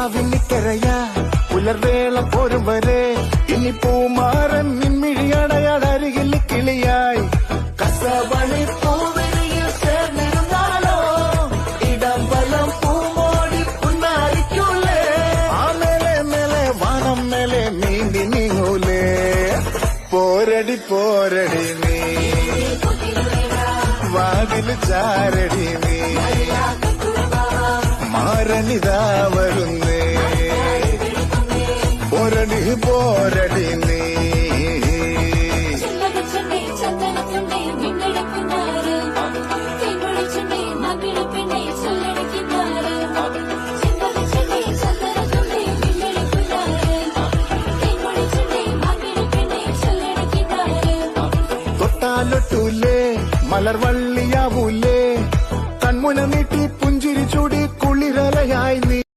நிலாவில் நிக்கரையா புலர் வேளம் ஒருவரே இனி பூமாறன் நின்மிழி அருகில் கிளியாய் கசவணி போரடி போரடி வாதில் ചാരടി നീ മാരനിതാ എനിക്ക് പോരടി നീ തൊട്ടാലൊട്ടൂലേ മലർവള്ളിയാവൂലേ കൺമുന നീട്ടി